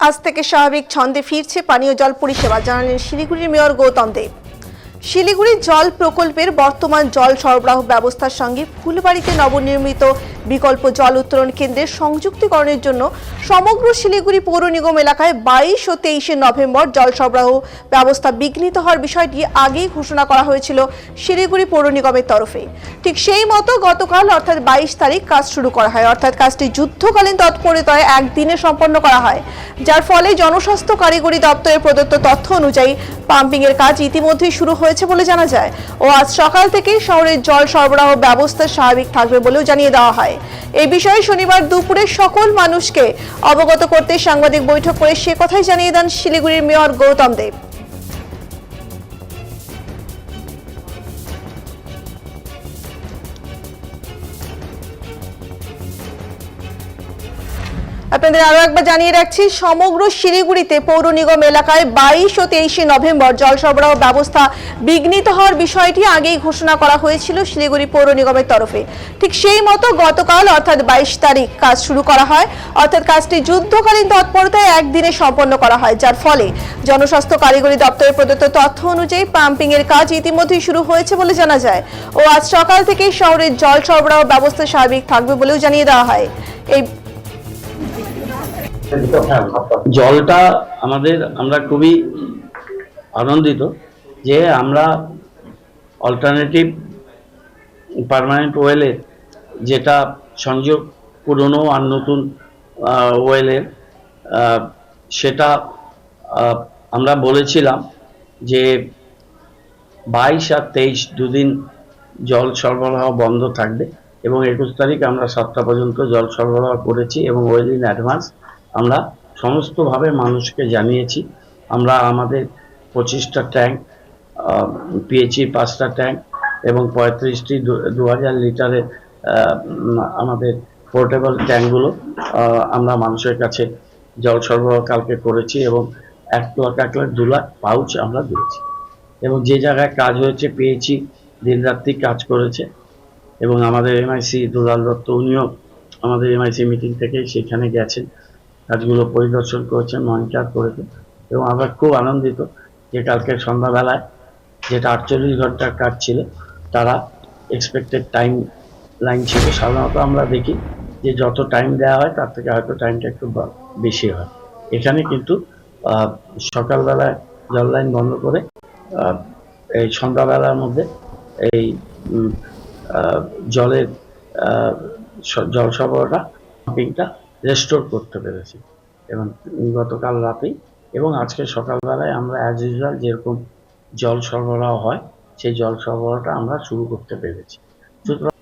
আজ থেকে স্বাভাবিক ছন্দে ফিরছে পানীয় জল পরিষেবা। জানালেন শিলিগুড়ির মেয়র গৌতম দেব। শিলিগুড়ি জল প্রকল্পের বর্তমান জল সরবরাহ ব্যবস্থার সঙ্গে ফুলবাড়িতে নবনির্মিত বিকল্প জল উত্তোলন কেন্দ্রের সংযুক্তিকরণের জন্য সমগ্র শিলিগুড়ি পৌর নিগম এলাকায় বাইশ ও তেইশে নভেম্বর জল সরবরাহ ব্যবস্থা বিঘ্নিত হওয়ার বিষয়টি আগেই ঘোষণা করা হয়েছিল শিলিগুড়ি পৌর নিগমের তরফে। ঠিক সেই মতো গতকাল অর্থাৎ বাইশ তারিখ কাজ শুরু করা হয়। অর্থাৎ কাজটি যুদ্ধকালীন তৎপরতায় একদিনে সম্পন্ন করা হয়। যার ফলে জনস্বাস্থ্য কারিগরি দপ্তরের প্রদত্ত তথ্য অনুযায়ী পাম্পিংয়ের কাজ ইতিমধ্যেই শুরু হয়েছে। বলে জানা যায়। ও আজ সকাল থেকেই শহরের জল সরবরাহ ব্যবস্থা স্বাভাবিক থাকবে বলেও জানিয়ে দেওয়া হয়। এই বিষয়ে শনিবার দুপুরে সকল মানুষকে অবগত করতে সাংবাদিক বৈঠক করে সে কথাই জানিয়ে দেন শিলিগুড়ির মেয়র গৌতম দেব। আপনাদের আরও একবার জানিয়ে রাখছি, সমগ্র শিলিগুড়িতে পৌর নিগম এলাকায় বাইশ ও তেইশে নভেম্বর জল সরবরাহ ব্যবস্থা বিঘ্নিত হওয়ার বিষয়টি আগেই ঘোষণা করা হয়েছিল শিলিগুড়ি পৌর নিগমের তরফে। ঠিক সেই মতো গতকাল, অর্থাৎ বাইশ তারিখ, কাজ শুরু করা হয়। অর্থাৎ কাজটি যুদ্ধকালীন তৎপরতায় একদিনে সম্পন্ন করা হয়, যার ফলে জনস্বাস্থ্য কারিগরি দপ্তরের প্রদত্ত তথ্য অনুযায়ী পাম্পিং এর কাজ ইতিমধ্যেই শুরু হয়েছে বলে জানা যায় ও আজ সকাল থেকেই শহরের জল সরবরাহ ব্যবস্থা স্বাভাবিক থাকবে বলেও জানিয়ে দেওয়া হয়। এই জলটা আমাদের, আমরা খুবই আনন্দিত যে আমরা অল্টারনেটিভ পার্মানেন্ট ওয়েলের যেটা সংযোগ পুরনো আর নতুন ওয়েলের সেটা আমরা বলেছিলাম যে বাইশ আর তেইশ দুদিন জল সরবরাহ বন্ধ থাকবে এবং একুশ তারিখ আমরা সাতটা পর্যন্ত জল সরবরাহ করেছি এবং ওয়েল ইন অ্যাডভান্স আমরা সমস্তভাবে মানুষকে জানিয়েছি। আমরা আমাদের পঁচিশটা ট্যাঙ্ক পেয়েছি পাঁচটা ট্যাঙ্ক এবং পঁয়ত্রিশটি দু হাজার লিটারের আমাদের পোর্টেবল ট্যাঙ্কগুলো আমরা মানুষের কাছে জল সরবরাহ কালকে করেছি এবং এক লাখ এক লাখ দু লাখ পাউচ আমরা দিয়েছি। এবং যে জায়গায় কাজ হয়েছে পেয়েছি, দিনরাত্রি কাজ করেছে এবং আমাদের এমআইসি দুলাল দত্ত উনিও আমাদের এমআইসি মিটিং থেকে সেখানে গেছেন। কাজগুলো পরিদর্শন করেছেন মনিটর করেছেন এবং আমরা খুব আনন্দিত যে কালকে সন্ধ্যাবেলায় যেটা আটচল্লিশ ঘণ্টার কাজ ছিল, তারা এক্সপেক্টেড টাইম লাইন ছিল। সাধারণত আমরা দেখি যে যত টাইম দেওয়া হয়, তার থেকে হয়তো টাইমটা একটু বেশি হয়। এখানে কিন্তু সকালবেলায় জল লাইন বন্ধ করে এই সন্ধ্যাবেলার মধ্যে এই জলের জল সরবরাহটা পাম্পিংটা রেস্টোর করতে পেরেছি। এবং গতকাল রাতেই এবং আজকে সকালবেলায় আমরা অ্যাজ ইউজুয়াল যেরকম জল সরবরাহ হয়, সেই জল সরবরাহটা আমরা শুরু করতে পেরেছি। সুতরাং